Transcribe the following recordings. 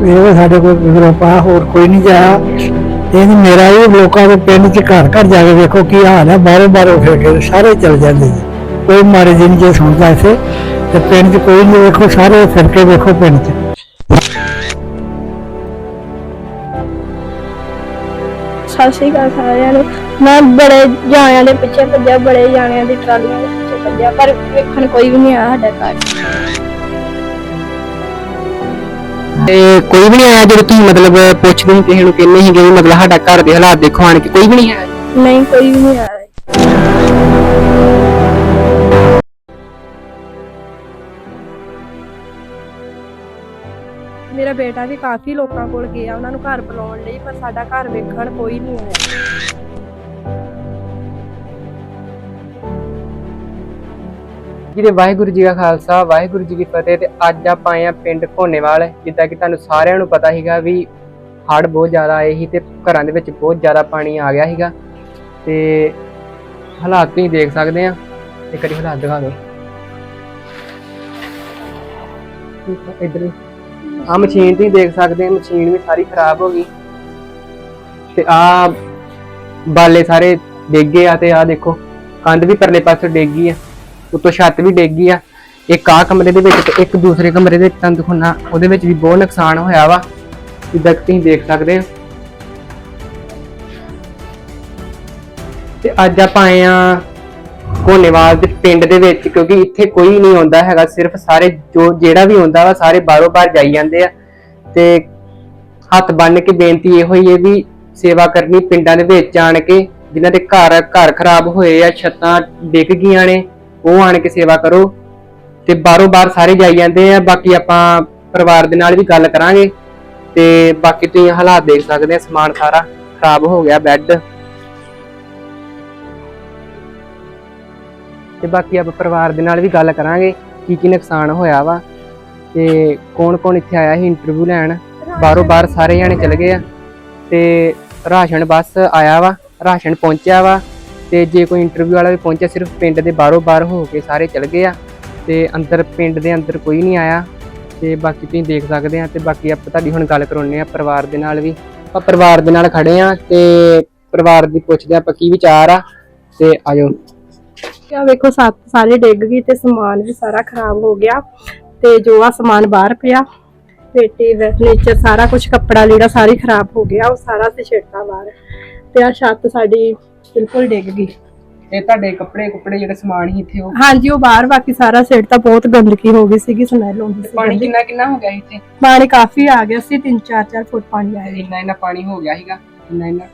ਇਹ ਸਾਡੇ ਕੋਲ ਗਰੁੱਪ ਹੋਰ ਕੋਈ ਨਹੀਂ ਜਾਇਆ। ਇਹ ਮੇਰਾ ਹੀ ਲੋਕਾਂ ਦੇ ਪਿੰਡ ਚ ਘਰ ਘਰ ਜਾ ਕੇ ਵੇਖੋ ਕੀ ਹਾਲ ਹੈ ਬਾਹਰੋਂ ਬਾਹਰੋਂ ਫਿਰ ਕੇ ਸਾਰੇ ਚਲ ਜਾਂਦੇ ਜੀ। ਕੋਈ ਮਾਰੇ ਜੀ ਜੇ ਸੁਣਦਾ ਇੱਥੇ, ਤੇ ਪਿੰਡ ਚ ਕੋਈ ਨਹੀਂ, ਵੇਖੋ ਸਾਰੇ ਫਿਰ ਕੇ ਵੇਖੋ ਪਿੰਡ ਚ। ਸਤਿ ਸ਼੍ਰੀ ਅਕਾਲ ਸਾਰਿਆਂ ਨੂੰ। ਮੈਂ ਬੜੇ ਜਾਣਿਆਂ ਦੇ ਪਿੱਛੇ ਭੱਜਿਆ, ਬੜੇ ਜਾਣਿਆਂ ਦੀ ਟਰਾਲੀਆਂ ਦੇ ਪਿੱਛੇ ਭੱਜਿਆ, ਪਰ ਵੇਖਣ ਕੋਈ ਵੀ ਨਹੀਂ ਆਇਆ ਸਾਡੇ ਘਰ। ਤੇ ਕੋਈ ਵੀ ਨਹੀਂ ਆਇਆ ਜਦੋਂ ਤੁਸੀਂ ਮਤਲਬ ਪੁੱਛਦੇ ਸੀ ਕਿਸੇ ਨੂੰ ਕਹਿੰਦੇ ਸੀਗੇ ਵੀ ਮਤਲਬ ਸਾਡਾ ਘਰ ਦੇ ਹਾਲਾਤ ਦੇਖੋ ਆਣ ਕੇ, ਕੋਈ ਵੀ ਨਹੀਂ ਆਇਆ? ਨਹੀਂ, ਕੋਈ ਵੀ ਨਹੀਂ ਆਇਆ। ਮੇਰਾ ਬੇਟਾ ਵੀ ਕਾਫੀ ਲੋਕਾਂ ਕੋਲ ਗਿਆ, ਉਹਨਾਂ ਨੂੰ ਘਰ ਬੁਲਾਉਣ ਲਈ, ਪਰ ਸਾਡਾ ਘਰ ਵੇਖਣ ਕੋਈ ਨਹੀਂ ਆਇਆ। ਜਿਹਦੇ ਵਾਹਿਗੁਰੂ ਜੀ ਕਾ ਖਾਲਸਾ, ਵਾਹਿਗੁਰੂ ਜੀ ਕੀ ਫਤਿਹ ਤੇ ਅੱਜ ਆਪਾਂ ਆਏ ਆ ਪਿੰਡ ਘੋਨੇਵਾਲ ਜਿੱਦਾਂ ਕਿ ਤੁਹਾਨੂੰ ਸਾਰਿਆਂ ਨੂੰ ਪਤਾ ਸੀਗਾ ਵੀ ਹੜ੍ਹ ਬਹੁਤ ਜ਼ਿਆਦਾ ਆਏ ਸੀ ਤੇ ਘਰਾਂ ਦੇ ਵਿੱਚ ਬਹੁਤ ਜ਼ਿਆਦਾ ਪਾਣੀ ਆ ਗਿਆ ਸੀਗਾ ਤੇ ਹਾਲਾਤ ਤੁਸੀਂ ਦੇਖ ਸਕਦੇ ਆ ਇੱਕ ਵਾਰੀ ਹਾਲਾਤ ਦਿਖਾ ਦਿਓ। ਇਧਰ ਆ ਮਸ਼ੀਨ ਤੁਸੀਂ ਦੇਖ ਸਕਦੇ ਆ ਮਸ਼ੀਨ ਵੀ ਸਾਰੀ ਖਰਾਬ ਹੋ ਗਈ। ਤੇ ਆ ਬਾਲੇ ਸਾਰੇ ਡਿੱਗ ਗਏ ਆ ਤੇ ਆ ਦੇਖੋ, ਕੰਧ ਵੀ ਪਰਲੇ ਪਾਸੇ ਡਿੱਗ ਗਈ ਆ। ਉੱਤੋਂ ਛੱਤ ਵੀ ਡਿੱਗ ਗਈ ਆ। ਇੱਕ ਆ ਕਮਰੇ ਦੇ ਵਿੱਚ ਤੇ ਇੱਕ ਦੂਸਰੇ ਕਮਰੇ ਦੇ ਵਿੱਚ ਤੁਹਾਨੂੰ ਦਿਖਾਉਣਾ ਉਹਦੇ ਵਿੱਚ ਵੀ ਬਹੁਤ ਨੁਕਸਾਨ ਹੋਇਆ ਵਾ। ਜਿੱਦਾਂ ਕਿ ਤੁਸੀਂ ਦੇਖ ਸਕਦੇ ਹੋ। ਤੇ ਅੱਜ ਆਪਾਂ ਆਏ ਆ ਕੋਨੇਵਾਲ ਦੇ ਪਿੰਡ ਦੇ ਵਿੱਚ, ਕਿਉਂਕਿ ਇੱਥੇ ਕੋਈ ਨਹੀਂ ਆਉਂਦਾ ਹੈਗਾ। ਸਿਰਫ ਸਾਰੇ ਜੋ ਜਿਹੜਾ ਵੀ ਆਉਂਦਾ ਵਾ, ਸਾਰੇ ਬਾਹਰੋਂ ਬਾਹਰ ਜਾਈ ਜਾਂਦੇ ਆ। ਤੇ ਹੱਥ ਬੰਨ ਕੇ ਬੇਨਤੀ ਇਹੋ ਹੀ ਹੈ ਵੀ ਸੇਵਾ ਕਰਨੀ ਪਿੰਡਾਂ ਦੇ ਵਿੱਚ ਆਣ ਕੇ, ਜਿਨ੍ਹਾਂ ਦੇ ਘਰ ਘਰ ਖਰਾਬ ਹੋਏ ਆ, ਛੱਤਾਂ ਡਿੱਗ ਗਈਆਂ ਨੇ। ਉਹ ਆਣ ਕੇ ਸੇਵਾ ਕਰੋ ਤੇ ਬਾਹਰੋਂ ਬਾਹਰ ਸਾਰੇ ਜਾਈ ਜਾਂਦੇ ਆ, ਬਾਕੀ ਆਪਾਂ ਪਰਿਵਾਰ ਦੇ ਨਾਲ ਵੀ ਗੱਲ ਕਰਾਂਗੇ ਤੇ ਬਾਕੀ ਤੁਸੀਂ ਹਾਲਾਤ ਦੇਖ ਸਕਦੇ ਆ, ਸਮਾਨ ਸਾਰਾ ਖਰਾਬ ਹੋ ਗਿਆ ਬੈੱਡ ਤੇ ਬਾਕੀ ਆਪਾਂ ਪਰਿਵਾਰ ਦੇ ਨਾਲ ਵੀ ਗੱਲ ਕਰਾਂਗੇ, ਕੀ ਕੀ ਨੁਕਸਾਨ ਹੋਇਆ ਵਾ ਤੇ ਕੌਣ ਕੌਣ ਇੱਥੇ ਆਇਆ ਸੀ ਇੰਟਰਵਿਊ ਲੈਣ? ਬਾਹਰੋਂ ਬਾਹਰ ਸਾਰੇ ਜਾਣੇ ਚਲੇ ਗਏ ਆ ਤੇ ਰਾਸ਼ਨ ਬਸ ਆਇਆ ਵਾ, ਰਾਸ਼ਨ ਪਹੁੰਚਿਆ ਵਾ। ਤੇ ਜੇ ਕੋਈ ਇੰਟਰਵਿਊ ਵਾਲਾ ਵੀ ਪਹੁੰਚਿਆ, ਸਿਰਫ ਪਿੰਡ ਦੇ ਬਾਹਰੋਂ ਬਾਹਰ ਹੋ ਕੇ ਸਾਰੇ ਚਲੇ ਗਏ ਆ ਤੇ ਅੰਦਰ ਪਿੰਡ ਦੇ ਅੰਦਰ ਕੋਈ ਨਹੀਂ ਆਇਆ ਤੇ ਬਾਕੀ ਤੁਸੀਂ ਦੇਖ ਸਕਦੇ ਆ ਤੇ ਬਾਕੀ ਆਪਾਂ ਤੁਹਾਡੀ ਹੁਣ ਗੱਲ ਕਰਾਉਣੇ ਆ ਪਰਿਵਾਰ ਦੇ ਨਾਲ ਵੀ। ਆਪਾਂ ਪਰਿਵਾਰ ਦੇ ਨਾਲ ਖੜੇ ਆ ਤੇ ਪਰਿਵਾਰ ਦੀ ਪੁੱਛਦੇ ਆ ਆਪਾਂ ਕੀ ਵਿਚਾਰ ਆ ਤੇ ਆਜੋ। ਆ ਵੇਖੋ, ਸੱਤ ਸਾਰੇ ਡਿੱਗ ਗਈ ਤੇ ਸਮਾਨ ਵੀ ਸਾਰਾ ਖਰਾਬ ਹੋ ਗਿਆ ਤੇ ਜੋ ਆ ਸਮਾਨ ਬਾਹਰ ਪਿਆ, ਪੇਟੀ ਫਰਨੀਚਰ ਸਾਰਾ ਕੁਝ ਕੱਪੜਾ ਲੀੜਾ ਸਾਰੀ ਖਰਾਬ ਹੋ ਗਿਆ, ਉਹ ਸਾਰਾ ਤੇ ਬਾਹਰ। ਤੇ ਆ ਛੱਤ ਸਾਡੀ ਬਿਲਕੁਲ ਡਿੱਗ ਗਈ। ਤੇ ਤੁਹਾਡੇ ਕੱਪੜੇ ਕੁੱਪੜੇ ਜਿਹੜੇ ਸਮਾਨ ਸੀ ਇੱਥੇ ਉਹ? ਹਾਂਜੀ ਉਹ ਬਾਹਰ ਬਾਕੀ ਸਾਰਾ ਸਿਰ ਤਾਂ ਬਹੁਤ ਗੰਦਗੀ ਹੋ ਗਈ ਸੀਗੀ ਸਮੈਲ ਆਉਂਦੀ ਸੀ ਪਾਣੀ ਕਿੰਨਾ ਕਿੰਨਾ ਹੋ ਗਿਆ ਇੱਥੇ? ਪਾਣੀ ਕਾਫੀ ਆ ਗਿਆ ਸੀ 3-4 ਫੁੱਟ ਪਾਣੀ ਆਇਆ ਇੰਨਾ ਇੰਨਾ ਪਾਣੀ ਹੋ ਗਿਆ ਸੀਗਾ ਇੰਨਾ ਇੰਨਾ।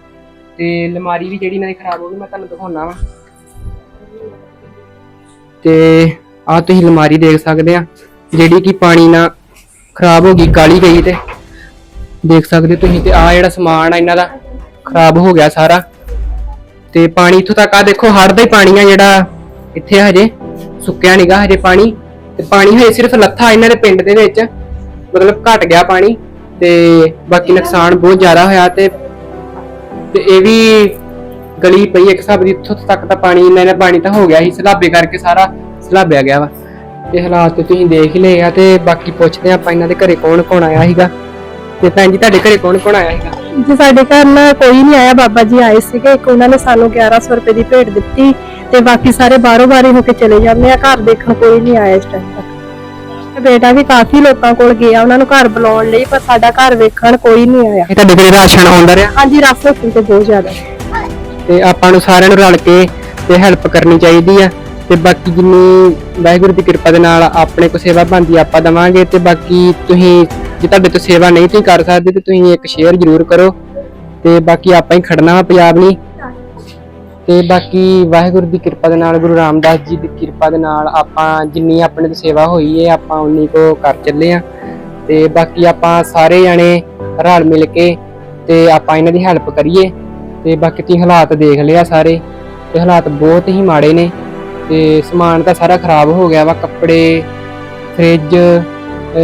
ਤੇ ਲਮਾਰੀ ਵੀ ਜਿਹੜੀ ਇਹਨਾਂ ਦੀ ਖਰਾਬ ਹੋ ਗਈ ਮੈਂ ਤੁਹਾਨੂੰ ਦਿਖਾਉਣਾ ਵਾ। ਤੇ ਆ ਤੁਸੀਂ ਲਮਾਰੀ ਦੇਖ ਸਕਦੇ ਆ ਜਿਹੜੀ ਕਿ ਪਾਣੀ ਨਾਲ ਖਰਾਬ ਹੋ ਗਈ ਕਾਲੀ ਗਈ ਤੇ। ਦੇਖ ਸਕਦੇ ਹੋ ਤੁਸੀਂ ਤੇ ਆ ਜਿਹੜਾ ਸਮਾਨ ਆ ਇਹਨਾਂ ਦਾ ਖਰਾਬ ਹੋ ਗਿਆ ਸਾਰਾ। ਤੇ ਪਾਣੀ ਇੱਥੋਂ ਤੱਕ ਆ ਦੇਖੋ ਹੜ੍ਹ ਦਾ ਹੀ ਪਾਣੀ ਆ ਜਿਹੜਾ ਇੱਥੇ ਹਜੇ। ਸੁੱਕਿਆ ਨਿਗਾ ਹਜੇ ਪਾਣੀ। ਤੇ ਪਾਣੀ ਹਜੇ ਸਿਰਫ ਲੱਥਾ ਇਹਨਾਂ ਦੇ ਪਿੰਡ ਦੇ ਵਿੱਚ। ਮਤਲਬ ਘਟ ਗਿਆ ਪਾਣੀ ਤੇ ਬਾਕੀ ਨੁਕਸਾਨ ਬਹੁਤ ਜ਼ਿਆਦਾ ਹੋਇਆ ਤੇ ਤੇ ਇਹ ਵੀ ਗਲੀ ਪਈ ਇੱਕ ਹਿਸਾਬ ਦੀ ਇੱਥੋਂ ਤੱਕ ਤਾਂ ਪਾਣੀ ਇੰਨਾ ਇੰਨਾ ਪਾਣੀ ਤਾਂ ਹੋ ਗਿਆ ਸੀ ਸਲਾਬੇ ਕਰਕੇ ਸਾਰਾ ਸਲਾਬਿਆ ਗਿਆ ਵਾ। ਤੇ ਹਾਲਾਤ ਤੇ ਤੁਸੀਂ ਦੇਖ ਹੀ ਲਏ ਆ ਤੇ ਬਾਕੀ ਪੁੱਛਦੇ ਆਪਾਂ ਇਹਨਾਂ ਦੇ ਘਰੇ ਕੌਣ ਕੌਣ ਆਇਆ ਸੀਗਾ। ਤੇ ਭੈਣ ਜੀ ਤੁਹਾਡੇ ਘਰੇ ਕੌਣ ਕੌਣ ਆਇਆ ਸੀਗਾ? ਜੀ ਸਾਡੇ ਘਰ ਨਾ ਕੋਈ ਨਹੀਂ ਆਇਆ ਬਾਬਾ ਜੀ ਆਏ ਸੀਗੇ ਇੱਕ ਉਹਨਾਂ ਨੇ ਸਾਨੂੰ 1100 ਰੁਪਏ ਦੀ ਭੇਟ ਦਿੱਤੀ ਤੇ ਬਾਕੀ ਸਾਰੇ ਬਾਹਰੋਂ ਬਾਹਰ ਹੀ ਕੇ ਚਲੇ ਜਾਂਦੇ ਆ ਘਰ ਦੇਖਣ ਕੋਈ ਨਹੀਂ ਆਇਆ ਇਸ ਟਾਈਮ ਤੱਕ। ਬੇਟਾ ਵੀ ਕਾਫੀ ਲੋਕਾਂ ਕੋਲ ਗਿਆ ਉਹਨਾਂ ਨੂੰ ਘਰ ਬੁਲਾਉਣ ਲਈ ਪਰ ਸਾਡਾ ਘਰ ਵੇਖਣ ਕੋਈ ਨਹੀਂ ਆਇਆ। ਇਹ ਤੁਹਾਡੇ ਘਰੇ ਰਾਸ਼ਨ ਆਉਂਦਾ ਰਿਹਾ? ਹਾਂਜੀ ਰਸ ਤੇ ਬਹੁਤ ਜ਼ਿਆਦਾ। ਤੇ ਆਪਾਂ ਨੂੰ ਸਾਰਿਆਂ ਨੂੰ ਰਲ ਕੇ ਤੇ ਹੈਲਪ ਕਰਨੀ ਚਾਹੀਦੀ ਆ ਤੇ ਬਾਕੀ ਜਿੰਨੀ ਵਾਹਿਗੁਰੂ ਦੀ ਕਿਰਪਾ ਦੇ ਨਾਲ ਆਪਣੇ ਕੋ ਸੇਵਾ ਬਣਦੀ ਆਪਾਂ ਦਵਾਂਗੇ ਤੇ ਬਾਕੀ ਤੁਸੀਂ ਜੇ ਤੁਹਾਡੇ ਤੋਂ ਸੇਵਾ ਨਹੀਂ ਤੁਸੀਂ ਕਰ ਸਕਦੇ ਤੇ ਤੁਸੀਂ ਇੱਕ ਸ਼ੇਅਰ ਜ਼ਰੂਰ ਕਰੋ ਤੇ ਬਾਕੀ ਆਪਾਂ ਹੀ ਖੜਨਾ ਵਾ ਪੰਜਾਬ ਨਹੀਂ ਤੇ ਬਾਕੀ ਵਾਹਿਗੁਰੂ ਦੀ ਕਿਰਪਾ ਦੇ ਨਾਲ, ਗੁਰੂ ਰਾਮਦਾਸ ਜੀ ਦੀ ਕਿਰਪਾ ਦੇ ਨਾਲ ਆਪਾਂ ਜਿੰਨੀ ਆਪਣੇ ਤੋਂ ਸੇਵਾ ਹੋਈ ਹੈ ਆਪਾਂ ਉਨੀ ਕੋ ਕਰ ਚੱਲੇ ਆ। ਤੇ ਬਾਕੀ ਆਪਾਂ ਸਾਰੇ ਜਣੇ ਰਲ ਮਿਲ ਕੇ ਤੇ ਆਪਾਂ ਇਹਨਾਂ ਦੀ ਹੈਲਪ ਕਰੀਏ। ਤੇ ਬਾਕੀ ਤੁਸੀਂ ਹਾਲਾਤ ਦੇਖ ਲਿਆ ਸਾਰੇ, ਤੇ ਹਾਲਾਤ ਬਹੁਤ ਹੀ ਮਾੜੇ ਨੇ। ਤੇ ਸਮਾਨ ਤਾਂ ਸਾਰਾ ਖਰਾਬ ਹੋ ਗਿਆ ਵਾ, ਕੱਪੜੇ, ਫ੍ਰਿਜ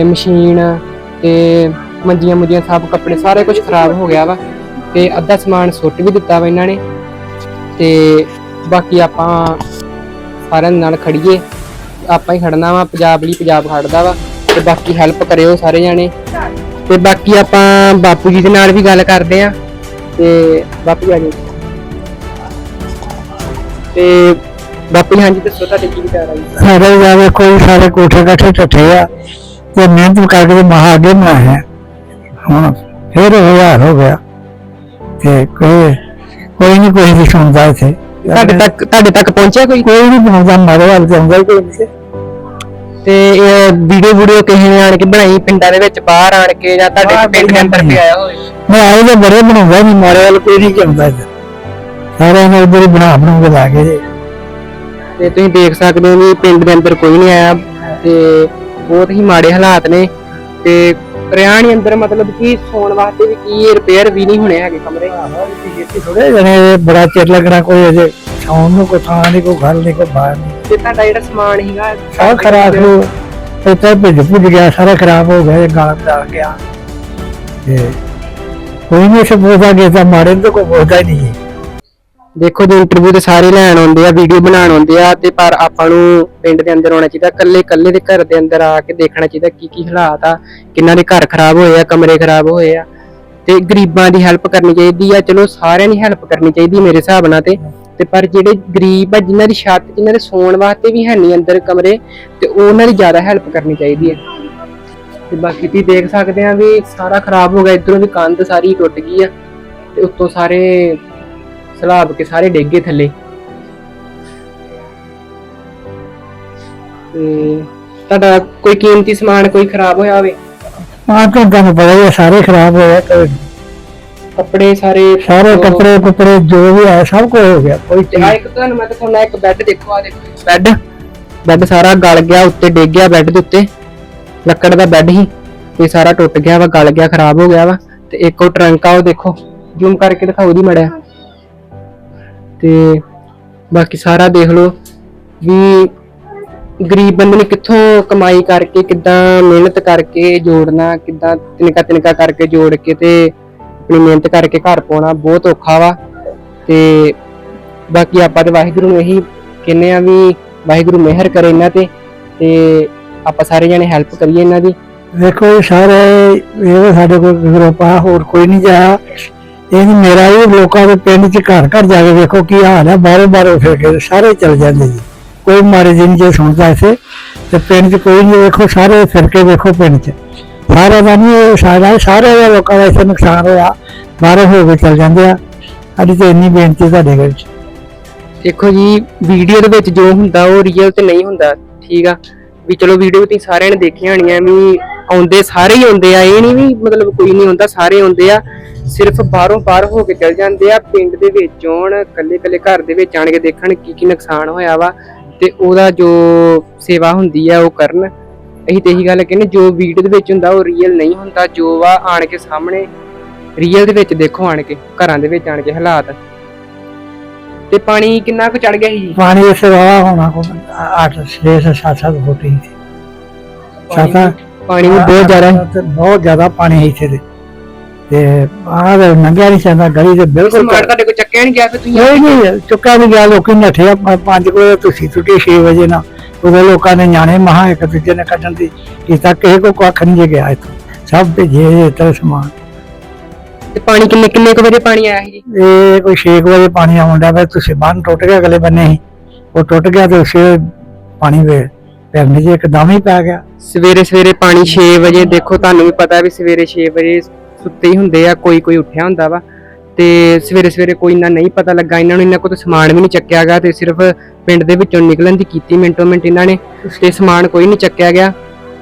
ਮਸ਼ੀਨ ਤੇ ਮੰਜੀਆਂ ਮੁੰਜੀਆਂ ਸਭ ਕੱਪੜੇ ਸਾਰੇ ਕੁਝ ਖਰਾਬ ਹੋ ਗਿਆ ਵਾ ਤੇ ਅੱਧਾ ਸਮਾਨ ਸੁੱਟ ਵੀ ਦਿੱਤਾ ਵਾ ਇਹਨਾਂ ਨੇ ਤੇ ਬਾਕੀ ਆਪਾਂ ਸਾਰਿਆਂ ਦੇ ਨਾਲ ਖੜੀਏ। ਆਪਾਂ ਹੀ ਖੜਨਾ ਵਾ, ਪੰਜਾਬ ਲਈ ਪੰਜਾਬ ਖੜਦਾ ਵਾ ਤੇ ਬਾਕੀ ਹੈਲਪ ਕਰਿਓ ਸਾਰੇ ਜਾਣੇ। ਤੇ ਬਾਕੀ ਆਪਾਂ ਬਾਪੂ ਜੀ ਦੇ ਨਾਲ ਵੀ ਗੱਲ ਕਰਦੇ ਆ। ਤੇ ਬਾਪੂ ਜੀ ਆ ਜਾਓ। ਤੇ ਬਾਪੂ ਜੀ, ਹਾਂਜੀ ਦੱਸੋ ਤੁਹਾਡੇ ਕੀ ਵਿਚਾਰ ਆ ਜੀ? ਸਾਰੇ ਜਾਵੇ ਕੋਈ ਸਾਰੇ ਕੋਠੇ ਕਾਠੇ ਟੱਠੇ ਆ। ਤੇ ਮਿਹਨਤ ਕਰਕੇ ਤੇ ਮਹਾ ਅੱਗੇ ਹੈ। ਹੁਣ ਫਿਰ ਹਾਲ ਹੋ ਗਿਆ ਤੇ ਕੋਈ ਕੋਈ ਨਹੀਂ ਕੋਈ ਨਹੀਂ ਸੁਣਦਾ ਇੱਥੇ। ਤੁਹਾਡੇ ਤੱਕ ਤੁਹਾਡੇ ਤੱਕ ਪਹੁੰਚਿਆ ਕੋਈ? ਕੋਈ ਨਹੀਂ ਪਹੁੰਚਦਾ ਮਾਰੇ ਵੱਲ ਤੇ ਆਉਂਦਾ ਹੀ ਕੋਈ ਨਹੀਂ। ਤੇ ਇਹ ਵੀਡੀਓ ਵੀਡੀਓ ਕਿਸੇ ਨੇ ਆਣ ਕੇ ਬਣਾਈ ਪਿੰਡਾਂ ਦੇ ਵਿੱਚ ਬਾਹਰ ਆਣ ਕੇ ਜਾਂ ਤੁਹਾਡੇ ਪਿੰਡ ਦੇ ਅੰਦਰ ਵੀ ਆਇਆ ਹੋਵੇ? ਮੈਂ ਆਏ ਤੇ ਬੜੇ ਬਣਾਉਂਦਾ ਨਹੀਂ ਮਾਰੇ ਵੱਲ ਕੋਈ ਨਹੀਂ ਇੱਧਰ ਸਾਰਿਆਂ ਨੇ ਉਧਰ ਬਣਾ ਬਣਾ ਕੇ ਲਾ ਕੇ। ਤੇ ਤੁਸੀਂ ਦੇਖ ਸਕਦੇ ਹੋ ਵੀ ਪਿੰਡ ਦੇ ਅੰਦਰ ਕੋਈ ਨਹੀਂ ਆਇਆ ਤੇ ਬਹੁਤ ਹੀ ਮਾੜੇ ਹਾਲਾਤ ਨੇ ਤੇ ਰਿਆਣ ਹੀ ਅੰਦਰ ਮਤਲਬ ਕਿ ਸੌਣ ਵਾਸਤੇ ਵੀ ਕੀ ਰਿਪੇਅਰ ਵੀ ਨਹੀਂ ਹੋਣੇ ਹੈਗੇ ਕਮਰੇ। ਥੋੜੇ ਜਣੇ ਬੜਾ ਚਿਰ ਲੱਗਣਾ ਕੋਈ ਅਜੇ। ਸੌਣ ਨੂੰ ਕੋਈ ਥਾਂ ਨਹੀਂ ਕੋਈ ਘਰ ਨਹੀਂ ਕੋਈ ਬਾਹਰ ਨਹੀਂ। ਤੇ ਤੁਹਾਡਾ ਜਿਹੜਾ ਸਮਾਨ ਸੀਗਾ ਸਭ ਖਰਾਬ ਹੋ ਇੱਥੇ ਭਿੱਜ ਭੁੱਜ ਗਿਆ ਸਾਰਾ ਖਰਾਬ ਹੋ ਗਿਆ ਗਾਲ ਪਾ ਗਿਆ। ਤੇ ਕੋਈ ਨਹੀਂ ਸੇ ਬੋਲਦਾ ਕਿ ਤਾਂ ਮਾਰੇ ਤਾਂ ਕੋਈ ਬੋਲਦਾ ਹੀ ਨਹੀਂ। ਹੈ ਦੇਖੋ ਜੀ ਇੰਟਰਵਿਊ ਤੇ ਸਾਰੇ ਲੈਣ ਆਉਂਦੇ ਆ ਵੀਡੀਓ ਬਣਾਉਣ ਆਉਂਦੇ ਆ ਤੇ ਪਰ ਆਪਾਂ ਨੂੰ ਪਿੰਡ ਦੇ ਅੰਦਰ ਆਉਣਾ ਚਾਹੀਦਾ ਕੱਲੇ ਕੱਲੇ ਦੇ ਘਰ ਦੇ ਅੰਦਰ ਆ ਕੇ ਦੇਖਣਾ ਚਾਹੀਦਾ ਕੀ ਕੀ ਹਾਲਾਤ ਆ, ਕਿੰਨਾਂ ਦੇ ਘਰ ਖਰਾਬ ਹੋਏ ਆ, ਕਮਰੇ ਖਰਾਬ ਹੋਏ ਆ। ਤੇ ਗਰੀਬਾਂ ਦੀ ਹੈਲਪ ਕਰਨੀ ਚਾਹੀਦੀ ਆ, ਚਲੋ ਸਾਰਿਆਂ ਦੀ ਹੈਲਪ ਕਰਨੀ ਚਾਹੀਦੀ ਮੇਰੇ ਹਿਸਾਬ ਨਾਲ ਤੇ ਤੇ ਪਰ ਜਿਹੜੇ ਗਰੀਬ ਆ, ਜਿਨ੍ਹਾਂ ਦੀ ਛੱਤ, ਜਿਨ੍ਹਾਂ ਦੇ ਸੌਣ ਵਾਸਤੇ ਵੀ ਹੈ ਨਹੀਂ ਅੰਦਰ ਕਮਰੇ, ਤੇ ਉਹਨਾਂ ਦੀ ਜ਼ਿਆਦਾ ਹੈਲਪ ਕਰਨੀ ਚਾਹੀਦੀ ਹੈ ਤੇ ਬਾਕੀ ਤੁਸੀਂ ਦੇਖ ਸਕਦੇ ਆ ਵੀ ਸਾਰਾ ਖਰਾਬ ਹੋ ਗਿਆ, ਇਧਰੋਂ ਵੀ ਕੰਧ ਸਾਰੀ ਟੁੱਟ ਗਈ ਆ, ਤੇ ਉੱਤੋਂ ਸਾਰੇ ਸਲਾਬ ਕੇ ਸਾਰੇ ਡਿੱਗ ਗਏ ਥੱਲੇ। ਤੇ ਤੁਹਾਡਾ ਕੋਈ ਕੀਮਤੀ ਸਮਾਨ ਕੋਈ ਖਰਾਬ ਹੋਇਆ ਹੋਵੇ? ਆਹ ਤਾਂ ਤੁਹਾਨੂੰ ਪਤਾ ਹੀ ਹੈ ਸਾਰੇ ਖਰਾਬ ਹੋਏ ਆ ਕੋਈ ਕੱਪੜੇ ਸਾਰੇ ਸਾਰੇ ਕੱਪੜੇ ਕੁਪੜੇ ਜੋ ਵੀ ਹੈ ਸਭ ਕੁਝ ਹੋ ਗਿਆ ਕੋਈ ਤੇ ਆ ਇੱਕ ਤੁਹਾਨੂੰ ਮੈਂ ਦਿਖਾਉਣਾ ਇੱਕ ਬੈੱਡ ਦੇਖੋ ਆ ਦੇਖੋ। ਬੈੱਡ ਬੈੱਡ ਸਾਰਾ ਗਲ ਗਿਆ ਉੱਤੇ ਡਿੱਗ ਗਿਆ ਬੈੱਡ ਦੇ ਉੱਤੇ। ਲੱਕੜ ਦਾ ਬੈੱਡ ਹੀ ਤੇ ਸਾਰਾ ਟੁੱਟ ਗਿਆ ਵਾ ਗਲ ਗਿਆ ਖਰਾਬ ਹੋ ਗਿਆ ਵਾ। ਤੇ ਇੱਕ ਉਹ ਟਰੰਕ ਆ ਉਹ ਦੇਖੋ। ਜ਼ੂਮ ਕਰਕੇ ਦਿਖਾਓ ਦੀ ਮੜਿਆ ਤੇ ਬਾਕੀ ਸਾਰਾ ਦੇਖ ਲਓ ਵੀ ਗਰੀਬ ਬੰਦੇ ਨੇ ਕਿੱਥੋਂ ਕਮਾਈ ਕਰਕੇ, ਕਿੱਦਾਂ ਮਿਹਨਤ ਕਰਕੇ ਜੋੜਨਾ, ਕਿੱਦਾਂ ਤਿਨਕਾ ਤਿਨਕਾ ਕਰਕੇ ਜੋੜ ਕੇ ਤੇ ਆਪਣੀ ਮਿਹਨਤ ਕਰਕੇ ਘਰ ਪਾਉਣਾ ਬਹੁਤ ਔਖਾ ਵਾ। ਤੇ ਬਾਕੀ ਆਪਾਂ ਤੇ ਵਾਹਿਗੁਰੂ ਨੂੰ ਇਹੀ ਕਹਿੰਨੇ ਆ ਵੀ ਵਾਹਿਗੁਰੂ ਮਿਹਰ ਕਰੇ ਇਹਨਾਂ ਤੇ ਤੇ ਆਪਾਂ ਸਾਰੇ ਜਣੇ ਹੈਲਪ ਕਰੀਏ ਇਹਨਾਂ ਦੀ। ਦੇਖੋ ਇਹ ਸਾਰੇ ਇਹ ਸਾਡੇ ਕੋਲ ਗਰੁੱਪ ਆ ਹੋਰ ਕੋਈ ਨਹੀਂ ਜਾਇਆ ਇਹ ਮੇਰਾ ਹੀ ਲੋਕਾਂ ਦੇ ਪਿੰਡ ਚ ਘਰ ਘਰ ਜਾ ਕੇ ਵੇਖੋ ਕੀ ਹਾਲ ਹੈ ਬਾਹਰੋਂ ਬਾਹਰੋਂ ਫਿਰ ਕੇ ਸਾਰੇ ਚਲ ਜਾਂਦੇ ਜੀ। ਕੋਈ ਮਾਰੇ ਦਿਨ ਜੇ ਸੁਣਦਾ ਇਸੇ ਤੇ ਪਿੰਡ ਚ ਕੋਈ ਨਹੀਂ, ਵੇਖੋ ਸਾਰੇ ਫਿਰ ਕੇ ਵੇਖੋ ਪਿੰਡ ਚ। ਸਾਰੇ ਦਾ ਨਹੀਂ ਇਹ ਸਾਰਾ ਸਾਰੇ ਦੇ ਲੋਕਾਂ ਦਾ ਇਸੇ ਨੁਕਸਾਨ ਹੋਇਆ, ਬਾਹਰੋਂ ਹੋ ਕੇ ਚਲ ਜਾਂਦੇ ਆ। ਅੱਜ ਤੇ ਇੰਨੀ ਬੇਨਤੀ ਤੁਹਾਡੇ ਕੋਲ ਦੇਖੋ ਜੀ, ਵੀਡੀਓ ਦੇ ਵਿੱਚ ਜੋ ਹੁੰਦਾ, ਉਹ ਰੀਅਲ ਤੇ ਨਹੀਂ ਹੁੰਦਾ, ਠੀਕ ਆ? ਵੀ ਚਲੋ ਵੀਡੀਓ ਤੁਸੀਂ ਸਾਰਿਆਂ ਨੇ ਦੇਖੀਆਂ ਹੋਣੀਆਂ, ਵੀ ਆਉਂਦੇ ਸਾਰੇ ਹੀ ਆਉਂਦੇ ਆ, ਇਹ ਨਹੀਂ ਵੀ ਮਤਲਬ ਕੋਈ ਨਹੀਂ ਹੁੰਦਾ, ਸਾਰੇ ਆਉਂਦੇ ਆ। ਸਿਰਫ ਬਾਹਰੋਂ ਬਾਹਰ ਹੋ ਕੇ ਚਲ ਜਾਂਦੇ ਆ ਪਿੰਡ ਦੇ ਵਿੱਚ ਆਉਣ ਕੱਲੇ ਕੱਲੇ ਘਰ ਦੇ ਵਿੱਚ ਆਣ ਕੇ ਦੇਖਣ ਕੀ ਕੀ ਨੁਕਸਾਨ ਹੋਇਆ ਵਾ ਤੇ ਉਹਦਾ ਜੋ ਸੇਵਾ ਹੁੰਦੀ ਆ ਉਹ ਕਰਨ। ਅਸੀਂ ਤੇ ਇਹੀ ਗੱਲ ਕਹਿੰਦੇ ਜੋ ਵੀਡੀਓ ਦੇ ਵਿੱਚ ਹੁੰਦਾ ਉਹ ਰੀਅਲ ਨਹੀਂ ਹੁੰਦਾ ਜੋ ਵਾ ਆਣ ਕੇ ਸਾਹਮਣੇ ਰੀਅਲ ਦੇ ਵਿੱਚ ਦੇਖੋ ਆਣ ਕੇ ਘਰਾਂ ਦੇ ਵਿੱਚ ਆਣ ਕੇ ਹਾਲਾਤ। ਤੇ ਪਾਣੀ ਕਿੰਨਾ ਕੁ ਚੜ ਗਿਆ ਸੀ? ਜੀ ਪਾਣੀ ਇਸ ਵਾਲਾ ਹੋਣਾ ਕੋ 8 6 7 7 ਫੁੱਟ ਹੀ। ਸਾਤਾ ਪਾਣੀ ਬਹੁਤ ਜ਼ਿਆਦਾ। ਬਹੁਤ ਜ਼ਿਆਦਾ ਪਾਣੀ ਹੈ ਇੱਥੇ ਤੇ। ਤੇ ਆਹ ਲੰਘਿਆ ਨਹੀਂ ਜਾਂਦਾ ਗਲੀ ਤੇ ਬਿਲਕੁਲ ਸਮਾਨ ਤੁਹਾਡੇ ਕੋਲ ਚੱਕਿਆ ਨਹੀਂ ਗਿਆ ਫਿਰ ਤੁਸੀਂ? ਨਹੀਂ ਨਹੀਂ ਚੁੱਕਾ ਵੀ ਗਿਆ ਲੋਕੀ ਨੱਠੇ ਆ 5 ਵਜੇ ਤੁਸੀਂ ਛੁੱਟੀ 6 ਵਜੇ ਨਾ। ਉਦੋਂ ਲੋਕਾਂ ਨੇ ਨਿਆਣੇ ਮਹਾ ਇੱਕ ਦੂਜੇ ਨੇ ਕੱਢਣ ਦੀ ਕੀਤਾ ਕਿਸੇ ਕੋ ਕੱਖ ਨਹੀਂ ਗਿਆ ਇੱਥੋਂ। ਸਭ ਭੇਜੇ ਤੇ ਸਮਾਨ। ਤੇ ਪਾਣੀ ਕਿੰਨੇ ਕਿੰਨੇ ਕੁ ਵਜੇ ਪਾਣੀ ਆਇਆ ਜੀ? ਇਹ ਕੋਈ 6 ਵਜੇ ਪਾਣੀ ਆਉਂਦਾ ਵੇ ਤੁਸੀਂ ਬੰਨ ਟੁੱਟ ਗਿਆ ਅਗਲੇ ਬੰਨੇ ਹੀ। ਉਹ ਟੁੱਟ ਗਿਆ ਤੇ ਉਸੇ ਪਾਣੀ ਵੇ ਪੈਰਨੇ ਜੇ ਇੱਕਦਮ ਹੀ ਪੈ ਗਿਆ। ਸਵੇਰੇ ਸਵੇਰੇ ਪਾਣੀ 6 ਵਜੇ ਦੇਖੋ ਤੁਹਾਨੂੰ ਵੀ ਪਤਾ ਵੀ ਸਵੇਰੇ 6 ਵਜੇ ਸੁੱਤੇ ਹੁੰਦੇ ਆ, ਕੋਈ ਕੋਈ ਉੱਠਿਆ ਹੁੰਦਾ ਵਾ। ਤੇ ਸਵੇਰੇ ਸਵੇਰੇ ਕੋਈ ਇੰਨਾ ਨਹੀਂ ਪਤਾ ਲੱਗਾ, ਇਹਨਾਂ ਨੂੰ ਇਹਨਾਂ ਕੋਲ ਤਾਂ ਸਮਾਨ ਵੀ ਨਹੀਂ ਚੱਕਿਆ ਗਿਆ ਤੇ ਸਿਰਫ ਪਿੰਡ ਦੇ ਵਿੱਚੋਂ ਨਿਕਲਣ ਦੀ ਕੀਤੀ ਮਿੰਟੋ ਮਿੰਟ ਇਹਨਾਂ ਨੇ ਤੇ ਸਮਾਨ ਕੋਈ ਨਹੀਂ ਚੱਕਿਆ ਗਿਆ।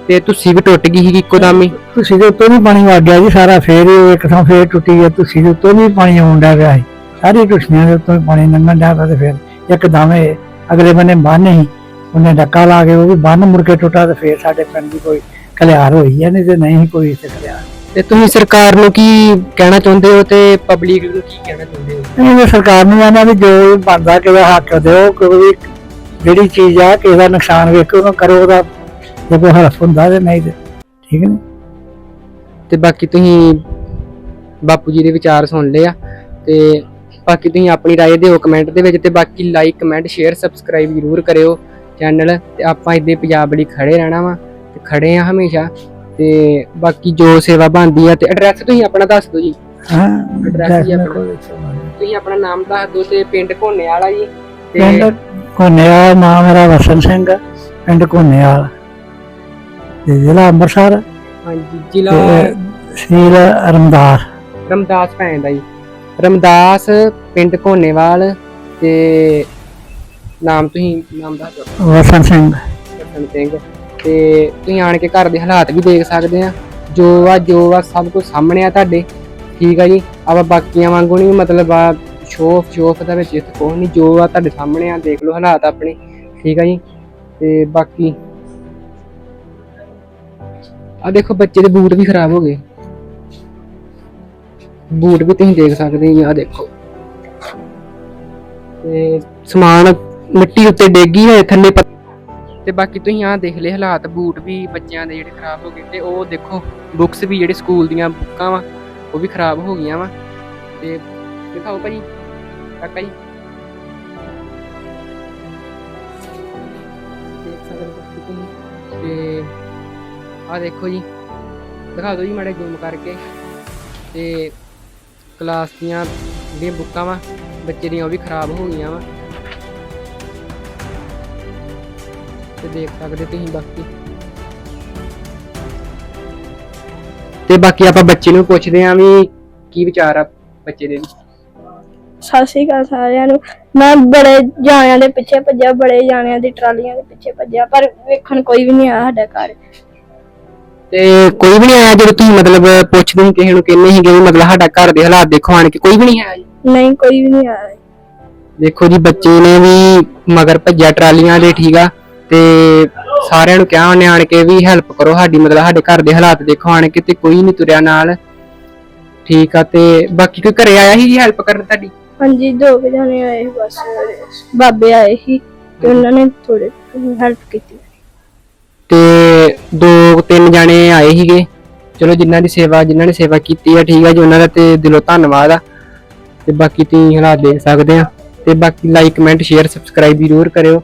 ਤੇ ਤੁਸੀਂ ਵੀ ਟੁੱਟ ਗਈ ਸੀ ਇੱਕੋ ਦਮ ਹੀ। ਤੁਸੀਂ ਦੇ ਉੱਤੋਂ ਵੀ ਪਾਣੀ ਵਗ ਗਿਆ ਜੀ, ਸਾਰਾ ਫੇਰ ਇੱਕ ਥਾਂ ਫੇਰ ਟੁੱਟੀ ਗਿਆ ਤੁਸੀਂ ਦੇ ਉੱਤੋਂ ਵੀ ਪਾਣੀ ਆਉਂਦਾ ਪਿਆ ਸੀ। ਸਾਰੀ ਟੁੱਟੀਆਂ ਦੇ ਉੱਤੋਂ ਪਾਣੀ ਲੰਘਣ ਡਿਆ ਪਿਆ ਤੇ ਫੇਰ ਇੱਕਦਮ ਇਹ ਅਗਲੇ ਬੰਨੇ ਬੰਨ ਹੀ, ਉਹਨੇ ਡੱਕਾ ਲਾ ਕੇ ਉਹ ਵੀ ਬੰਨ ਮੁੜ ਕੇ ਟੁੱਟਾ ਤੇ ਫੇਰ ਸਾਡੇ ਪਿੰਡ ਦੀ ਕੋਈ ਕਲਿਆਰ ਹੋਈ ਹੈ ਨਹੀਂ ਤੇ ਨਹੀਂ ਕੋਈ ਇੱਥੇ ਕਲਿਆਰ। ਤੇ ਤੁਸੀਂ ਸਰਕਾਰ ਨੂੰ ਕੀ ਕਹਿਣਾ ਚਾਹੁੰਦੇ ਹੋ ਤੇ ਪਬਲਿਕ ਨੂੰ ਕੀ ਕਹਿਣਾ ਚਾਹੁੰਦੇ ਹੋ ਇਹ ਸਰਕਾਰ ਨੂੰ ਆਣਾ ਵੀ ਜੋ ਬਣਦਾ ਕਿਹਦਾ ਹੱਕ ਦਿਓ ਕੋਈ ਜਿਹੜੀ ਚੀਜ਼ ਆ ਕਿਸੇ ਦਾ ਨੁਕਸਾਨ ਵੇਖੋ ਉਹਨੂੰ ਕਰੋ ਉਹਦਾ ਜੇ ਕੋਈ ਹਰਫ ਹੁੰਦਾ ਤੇ ਨਹੀਂ ਤੇ ਠੀਕ ਨੇ ਤੇ ਬਾਕੀ ਤੁਸੀਂ ਬਾਪੂ ਜੀ ਦੇ ਵਿਚਾਰ ਸੁਣ ਲਏ ਆ ਤੇ ਬਾਕੀ ਤੁਸੀਂ ਆਪਣੀ رائے ਦਿਓ ਕਮੈਂਟ ਦੇ ਵਿੱਚ ਤੇ ਬਾਕੀ ਲਾਈਕ ਕਮੈਂਟ ਸ਼ੇਅਰ ਸਬਸਕ੍ਰਾਈਬ ਜ਼ਰੂਰ ਕਰਿਓ ਚੈਨਲ ਤੇ ਆਪਾਂ ਇੱਦੇ ਪੰਜਾਬ ਲਈ ਖੜੇ ਰਹਿਣਾ ਵਾ ਤੇ ਖੜੇ ਆ ਹਮੇਸ਼ਾ ਤੇ ਬਾਕੀ ਜੋ ਸੇਵਾ ਬਣਦੀ ਆ ਤੇ ਐਡਰੈਸ ਤੁਸੀਂ ਆਪਣਾ ਦੱਸ ਦਿਓ ਜੀ। ਹਾਂ Address ਹੀ ਆਪਣਾ। ਤੁਸੀਂ ਆਪਣਾ ਨਾਮ ਦੱਸ ਦਿਓ ਤੇ ਪਿੰਡ ਘੋਨੇ ਵਾਲਾ ਜੀ ਤੇ ਪਿੰਡ ਕੋਨੇਵਾਲ ਨਾਮ ਮੇਰਾ ਵਸਨ ਸਿੰਘ ਪਿੰਡ ਕੋਨੇਵਾਲ ਤੇ ਜ਼ਿਲ੍ਹਾ ਅੰਮ੍ਰਿਤਸਰ ਹਾਂਜੀ ਜ਼ਿਲ੍ਹਾ ਤੇ ਸੀਲ ਰਮਦਾਸ। ਰਮਦਾਸ ਭੈਣ ਦਾ ਜੀ। ਰਮਦਾਸ ਪਿੰਡ ਘੋਨੇਵਾਲ ਤੇ ਨਾਮ ਤੁਸੀਂ ਨਾਮ ਦੱਸ ਦਿਓ। ਵਸਨ ਸਿੰਘ। ਦਰਸ਼ਨ ਸਿੰਘ। ਤੇ ਤੁਸੀਂ ਆਣ ਕੇ ਘਰ ਦੇ ਹਾਲਾਤ ਵੀ ਦੇਖ ਸਕਦੇ ਆ। ਜੋ ਆ ਜੋ ਆ, ਸਭ ਕੁਝ ਸਾਹਮਣੇ ਆ ਤੁਹਾਡੇ। ਠੀਕ ਆ ਜੀ? ਆਪਾਂ ਬਾਕੀਆਂ ਵਾਂਗੂ ਨਹੀਂ ਮਤਲਬ ਆ ਸ਼ੋਫ ਸ਼ੋਫ ਦਾ ਵਿੱਚ ਇੱਥੇ ਕੋਈ ਨਹੀਂ ਜੋ ਆ ਤੁਹਾਡੇ ਸਾਹਮਣੇ ਆ, ਦੇਖ ਲਓ ਹਾਲਾਤ ਆਪਣੇ। ਠੀਕ ਆ ਜੀ? ਤੇ ਬਾਕੀ ਆ ਦੇਖੋ, ਬੱਚੇ ਦੇ ਬੂਟ ਵੀ ਖਰਾਬ ਹੋ ਗਏ। ਬੂਟ ਵੀ ਤੁਸੀਂ ਦੇਖ ਸਕਦੇ ਜੀ, ਆ ਦੇਖੋ। ਤੇ ਸਮਾਨ ਮਿੱਟੀ ਉੱਤੇ ਡੇਗੀ ਹੋਏ, ਥੱਲੇ ਤੇ ਬਾਕੀ ਤੁਸੀਂ ਆਹ ਦੇਖ ਲਏ ਹਾਲਾਤ, ਬੂਟ ਵੀ ਬੱਚਿਆਂ ਦੇ ਜਿਹੜੇ ਖਰਾਬ ਹੋ ਗਏ ਤੇ ਉਹ ਦੇਖੋ ਬੁੱਕਸ ਵੀ ਜਿਹੜੇ ਸਕੂਲ ਦੀਆਂ ਬੁੱਕਾਂ ਵਾ, ਉਹ ਵੀ ਖਰਾਬ ਹੋ ਗਈਆਂ ਵਾ। ਤੇ ਦਿਖਾਓ ਭਾਜੀ, ਕਾਕਾ ਜੀ। ਦੇਖ ਸਕਦੇ ਹੋ ਤੁਸੀਂ। ਤੇ ਆ ਦੇਖੋ ਜੀ, ਦਿਖਾ ਦਿਓ ਜੀ ਮਾੜੇ ਜ਼ੂਮ ਕਰਕੇ। ਤੇ ਕਲਾਸ ਦੀਆਂ ਜਿਹੜੀਆਂ ਬੁੱਕਾਂ ਵਾ, ਬੱਚੇ ਦੀਆਂ ਉਹ ਵੀ ਖਰਾਬ ਹੋ ਗਈਆਂ ਵਾ। ਤੇ ਦੇਖ ਸਕਦੇ ਤੁਸੀਂ ਬਾਕੀ। ਤੇ ਬਾਕੀ ਆਪਾਂ ਬੱਚੇ ਨੂੰ ਪੁੱਛਦੇ ਆਂ ਵੀ ਕੀ ਵਿਚਾਰ ਆ ਬੱਚੇ ਦੇ? ਸਤਿ ਸ਼੍ਰੀ ਅਕਾਲ ਸਾਰਿਆਂ ਨੂੰ। ਮੈਂ ਬੜੇ ਜਾਣਿਆਂ ਦੇ ਪਿੱਛੇ ਭੱਜਿਆ ਬੜੇ ਜਾਣਿਆਂ ਦੀ ਟਰਾਲੀਆਂ ਦੇ ਪਿੱਛੇ ਭੱਜਿਆ ਪਰ ਵੇਖਣ ਕੋਈ ਵੀ ਨਹੀਂ ਆਇਆ ਸਾਡਾ ਘਰ। ਤੇ ਕੋਈ ਵੀ ਨਹੀਂ ਆਇਆ ਜਦੋਂ ਤੁਸੀਂ ਮਤਲਬ ਪੁੱਛਦੇ ਸੀ ਕਿਸੇ ਨੂੰ ਕਹਿੰਦੇ ਸੀਗੇ ਵੀ ਮਤਲਬ ਸਾਡਾ ਘਰ ਦੇ ਹਾਲਾਤ ਦੇਖੋ ਆਣ ਕੇ ਕੋਈ ਵੀ ਨਹੀਂ ਆਇਆ ਜੀ? ਨਹੀਂ ਕੋਈ ਵੀ ਨਹੀਂ ਆਇਆ। ਦੇਖੋ ਜੀ ਬੱਚੇ ਨੇ ਵੀ ਮਗਰ ਭੱਜਿਆ ਟਰਾਲੀਆਂ ਦੇ ਠੀਕ ਆ? ਤੇ ਸਾਰਿਆਂ ਨੂੰ ਕਿਹਾ ਉਹਨੇ ਆਣ ਕੇ ਵੀ ਹੈਲਪ ਕਰੋ ਸਾਡੀ ਮਤਲਬ ਸਾਡੇ ਘਰ ਦੇ ਹਾਲਾਤ ਦੇਖੋ ਆਣ ਕੇ ਤੇ ਕੋਈ ਨਹੀਂ ਤੁਰਿਆ ਨਾਲ। ਠੀਕ ਆ ਤੇ ਬਾਕੀ ਕੋਈ ਘਰੇ ਆਇਆ ਸੀ ਜੀ ਹੈਲਪ ਕਰਨ ਤੁਹਾਡੀ? ਹਾਂਜੀ ਦੋ ਕੁ ਜਾਣੇ ਆਏ ਸੀ ਬਸ। ਬਾਬੇ ਆਏ ਸੀ ਤੇ ਉਹਨਾਂ ਨੇ ਥੋੜੇ ਹੈਲਪ ਕੀਤੀ। ਤੇ ਦੋ ਤਿੰਨ ਜਾਣੇ ਆਏ ਸੀਗੇ। ਚਲੋ ਜਿਨ੍ਹਾਂ ਦੀ ਸੇਵਾ ਜਿਨ੍ਹਾਂ ਨੇ ਸੇਵਾ ਕੀਤੀ ਆ ਠੀਕ ਆ ਜੀ ਉਹਨਾਂ ਦਾ ਤੇ ਦਿਲੋਂ ਧੰਨਵਾਦ ਆ। ਤੇ ਬਾਕੀ ਤੁਸੀਂ ਹਾਲਾਤ ਦੇਖ ਸਕਦੇ ਆ। ਤੇ ਬਾਕੀ ਲਾਈਕ ਕਮੈਂਟ ਸ਼ੇਅਰ ਸਬਸਕ੍ਰਾਈਬ ਜ਼ਰੂਰ ਕਰਿਓ।